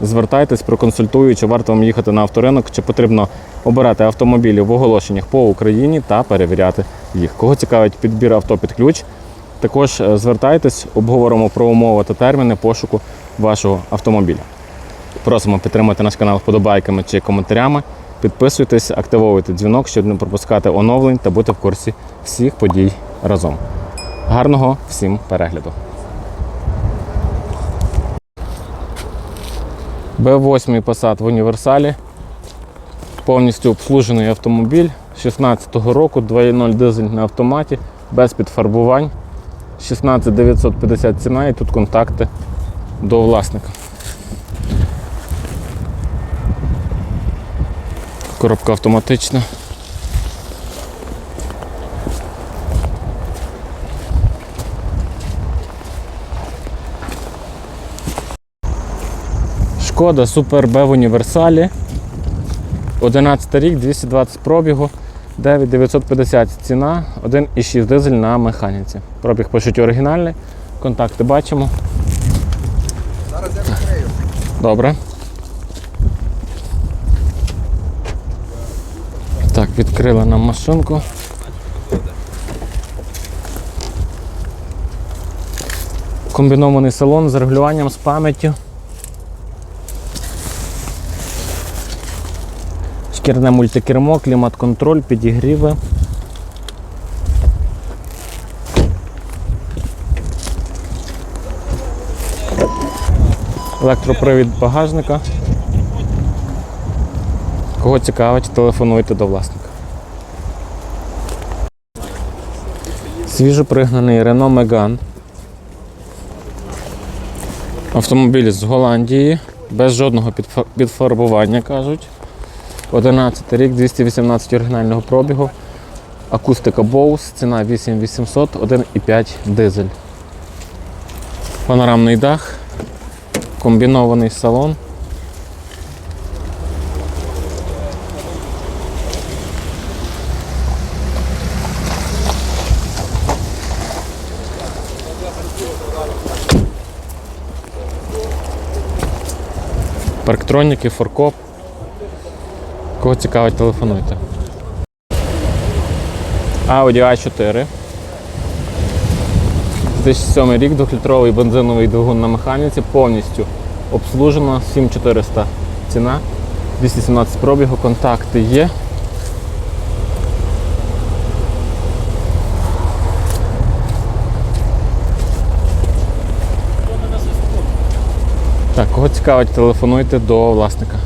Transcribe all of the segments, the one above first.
Звертайтесь, проконсультую, чи варто вам їхати на авторинок, чи потрібно обирати автомобілі в оголошеннях по Україні та перевіряти їх. Кого цікавить підбір авто під ключ, також е, звертайтесь, обговоримо про умови та терміни пошуку вашого автомобіля. Просимо підтримати наш канал вподобайками чи коментарями. Підписуйтесь, активовуйте дзвінок, щоб не пропускати оновлень та бути в курсі всіх подій разом. Гарного всім перегляду! Б8 Passat в універсалі. Повністю обслужений автомобіль 16-го року, 2.0 дизель на автоматі, без підфарбувань. 16 950 ціна і тут контакти до власника. Коробка автоматична. Шкода Супер Б в універсалі. 11 рік, 220 пробігу, 9950 ціна, 1,6 дизель на механіці. Пробіг пишуть оригінальний, контакти бачимо. Зараз я відкрию. Добре. Так, відкрили нам машинку. Комбінований салон з регулюванням з пам'яттю. Шкірне мультикермо, клімат-контроль, підігріви. Електропривід багажника. Кого цікавить, телефонуйте до власника. Свіжопригнаний Renault Megane. Автомобіль з Голландії, без жодного підфарбування, кажуть. 11 рік, 218 оригінального пробігу. Акустика Bose, ціна 8800, 1,5 дизель. Панорамний дах, комбінований салон. Парктроніки, форкоп. Кого цікавить, телефонуйте. Audi A4. 2007 рік, 2-літровий бензиновий двигун на механіці, повністю обслужено, 7400 ціна, 217 пробігу, контакти є. Так, кого цікавить, телефонуйте до власника.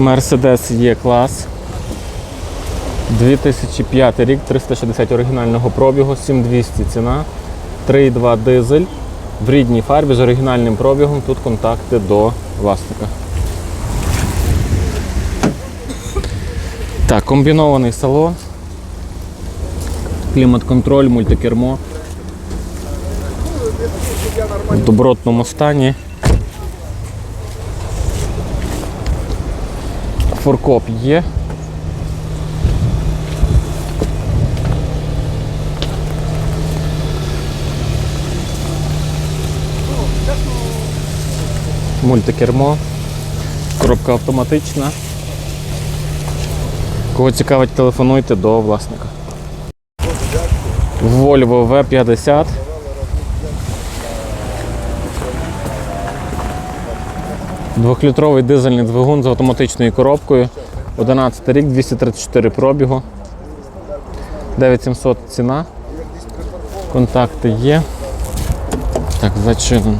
Mercedes є клас. 2005 рік, 360 оригінального пробігу, 7200 ціна, 3,2 дизель в рідній фарбі з оригінальним пробігом. Тут контакти до власника. Так, комбінований салон. Клімат-контроль, мультикермо. В добротному стані. Форкоп є. Мультикермо. Коробка автоматична. Кого цікавить, телефонуйте до власника. Volvo V50. Двохлітровий дизельний двигун з автоматичною коробкою. 11 рік, 234 пробігу. 9700 ціна. Контакти є. Так, зачинено.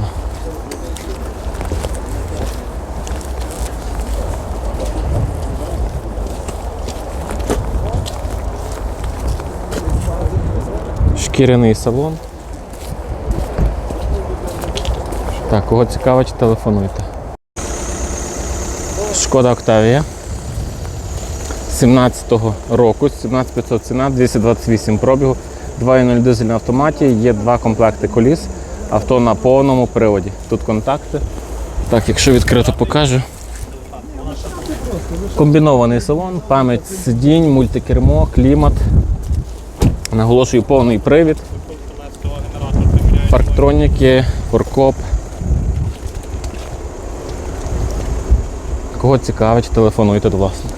Шкіряний салон. Так, кого цікавить, телефонуйте. Шкода Октавія. 17-го року, 17500 ціна, 228 пробігу, 2.0 дизель на автоматі, є два комплекти коліс, авто на повному приводі. Тут контакти. Так, якщо відкрито покажу. Комбінований салон, пам'ять сидінь, мультикермо, клімат. Наголошую повний привід. Парктроніки, форкоп. Кого цікавить, телефонуйте до власника.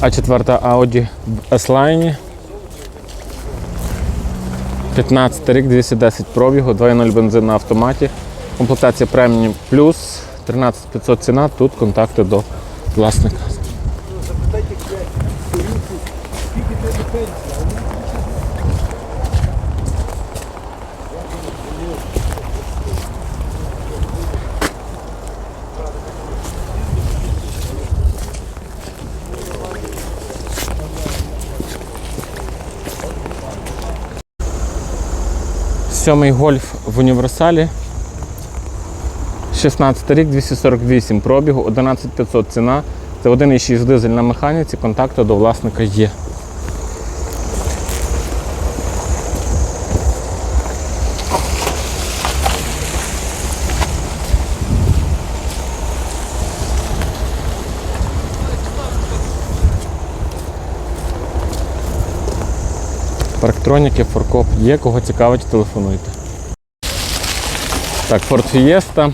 А четверта Audi в S-Line. 15 рік, 210 пробігу, 2.0 бензин на автоматі. Комплектація преміум плюс, 13500 ціна, тут контакти до власника. Сьомий гольф в універсалі. 16 рік, 248 пробігу, 11500 ціна. Це 1,6 дизель на механіці, контакту до власника є. Парктроніки, форкоп є, кого цікавить, телефонуйте. Так, Ford Fiesta.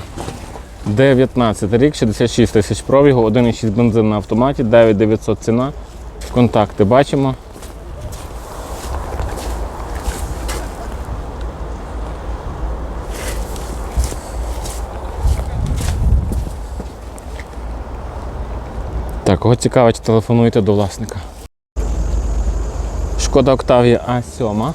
19 рік, 66 тисяч пробігу, 1,6 бензин на автоматі, 9900 ціна. Контакти бачимо. Так, кого цікавить, телефонуйте до власника. Шкода Octavia А7.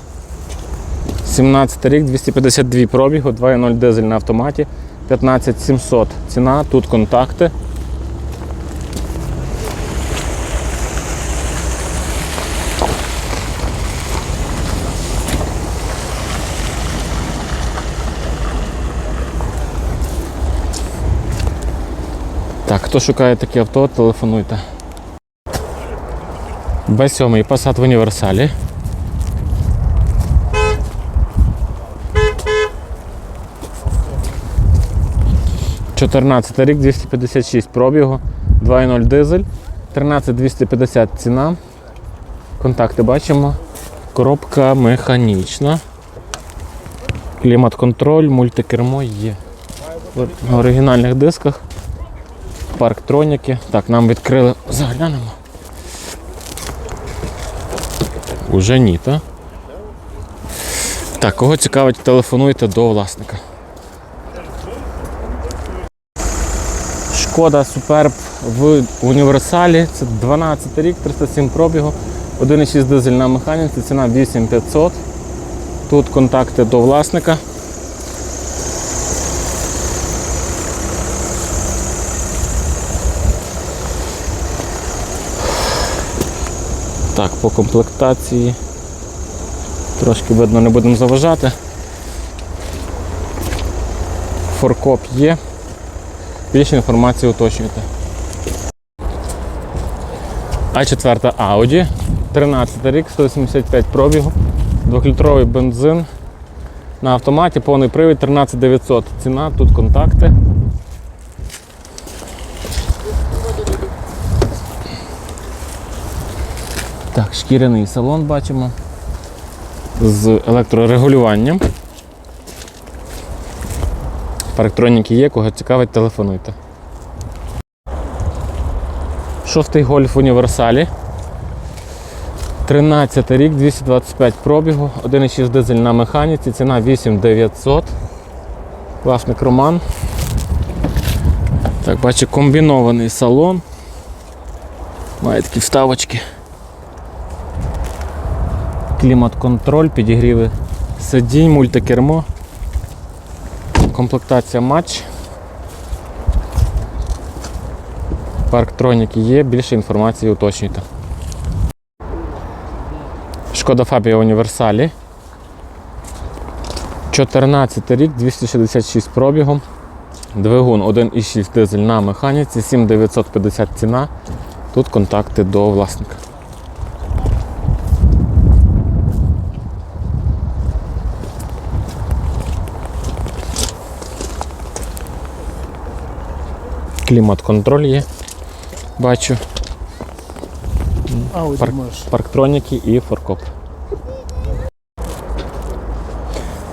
17 рік, 252 пробігу, 2.0 дизель на автоматі, 15700 ціна, тут контакти. Так, хто шукає таке авто, телефонуйте. Б7 Passat в універсалі. Чотирнадцятий рік, 256 пробігу, 2.0 дизель, 13250 ціна. Контакти бачимо. Коробка механічна. Клімат-контроль, мультикермо є. На оригінальних дисках. Парктроніки. Так, нам відкрили. Заглянемо. Уже ні, так? Так, кого цікавить, телефонуйте до власника. Шкода Суперб в універсалі. Це 12 рік, 307 пробігу, 1,6 дизель на механіці, ціна 8500. Тут контакти до власника. Так, по комплектації. Трошки видно, не будемо заважати. Форкоп є. Більше інформації уточнюйте. А четверта Audi. 13 рік, 175 пробігу, 2-літровий бензин. На автоматі повний привід 13900. Ціна, тут контакти. Так, шкіряний салон бачимо. З електрорегулюванням. Парктроніки є, кого цікавить, телефонуйте. Шостий гольф універсалі. 13 рік, 225 пробігу, 1,6 дизель на механіці, ціна 8900. Власник Роман. Так, бачу, комбінований салон. Має такі вставочки. Клімат-контроль, підігріви сидінь, мультикермо. Комплектація матч. Парктроніки є, більше інформації уточнюйте. Шкода Фабія Універсалі. 14 рік, 266 пробігом. Двигун 1,6 дизель на механіці, 7950 ціна. Тут контакти до власника. Клімат-контроль є. Бачу. Парк, парктроніки і форкоп.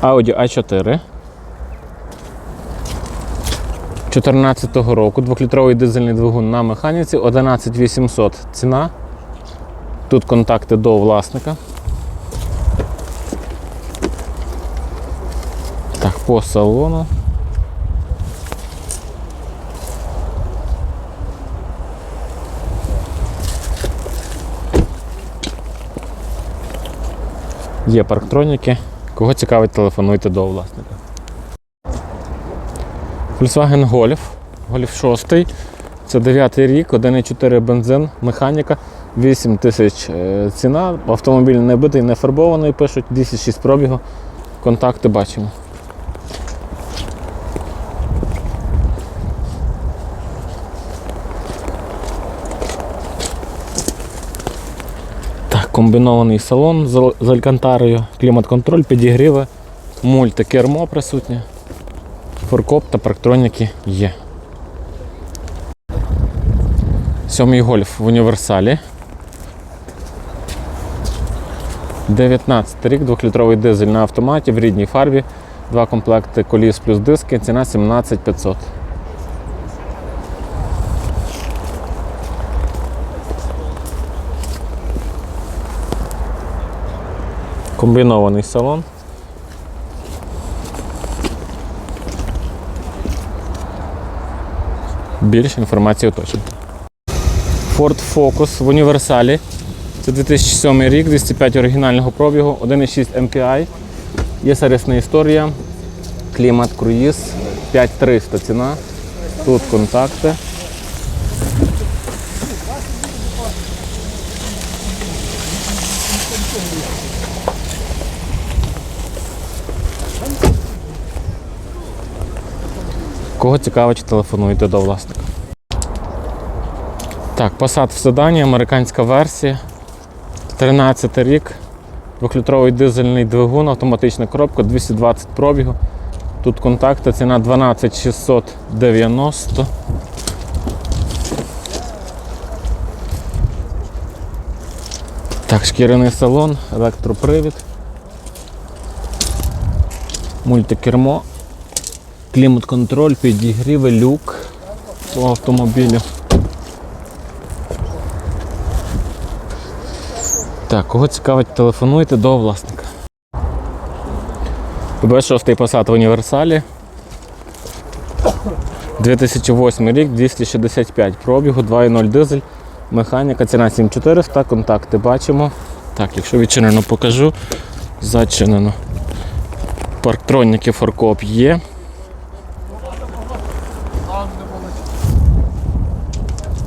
Audi A4. 14 року, 2-літровий дизельний двигун на механіці, 11800 ціна. Тут контакти до власника. Так, по салону. Є парктроніки. Кого цікавить, телефонуйте до власника. Volkswagen Golf. Golf 6. Це 9 рік, 1,4 бензин, механіка, 8 тисяч е, ціна. Автомобіль не битий, не фарбований, пишуть, 206 пробігу. Контакти бачимо. Комбінований салон з алькантарою, клімат-контроль, підігріви, мультикермо присутнє, форкоп та парктроніки є. Сьомий гольф в універсалі. 19 рік, 2-літровий дизель на автоматі в рідній фарбі. Два комплекти коліс плюс диски, ціна 17500. Комбінований салон. Більше інформації уточнення. Ford Focus в універсалі. Це 2007 рік, 205 оригінального пробігу, 1,6 MPI. Є сервісна історія. Клімат, круїз, 5300 ціна. Тут контакти. Кого цікавить, телефонуйте до власника. Так, Passat в седані, американська версія. 13 рік. Двохлітровий дизельний двигун, автоматична коробка, 220 пробігу. Тут контакти, ціна 12690. Так, шкіряний салон, електропривід. Мультикермо, клімат-контроль, підігріви, люк по автомобілю. Так, кого цікавить, телефонуйте до власника. ПБ-6 Passat в універсалі. 2008 рік, 265 пробігу, 2.0 дизель, механіка, ціна 7400, контакти бачимо. Так, якщо відчинено, покажу. Зачинено. Парктроніки форкоп є.